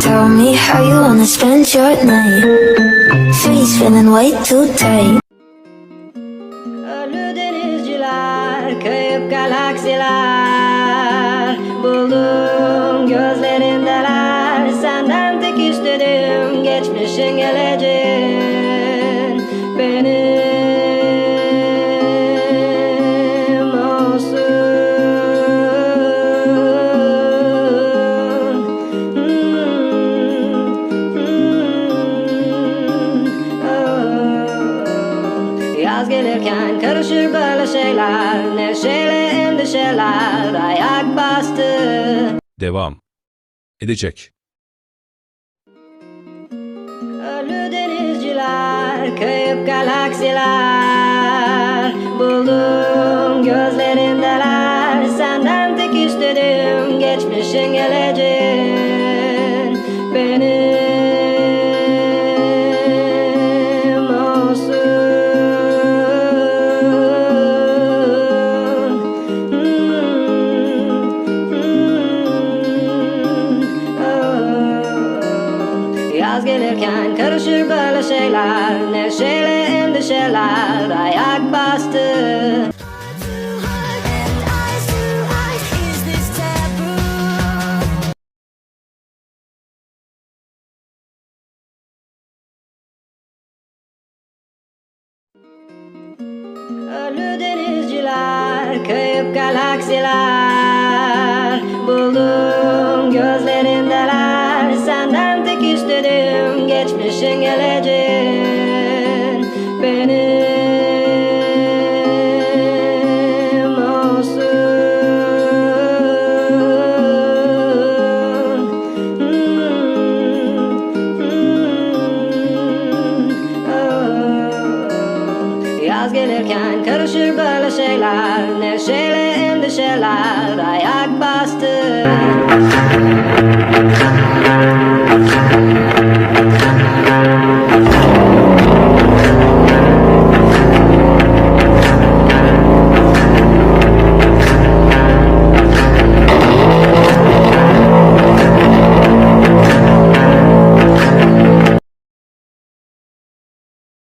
Tell me how you wanna spend your night. Face feeling way too tight. Kayıp galaksiler Buldum gözlerindeler Senden tek istedim geçmişin geleceğin Benim gelirken karışır böyle şeyler. Neşeyle endişeler ayak bastı. Devam. Edecek. Ölü denizciler, kayıp galaksiler. Buldum gözlerindeler. Senden tek istedim geçmişin geleceğin Yaz gelirken karışır böyle şeyler. Neşeyle endişeler ayak bastı. Ölü denizciler, kayıp galaksiler Hmm, hmm, hmm, Yaz gelirken karışır böyle şeyler Neşeli endişeler Ayak bastı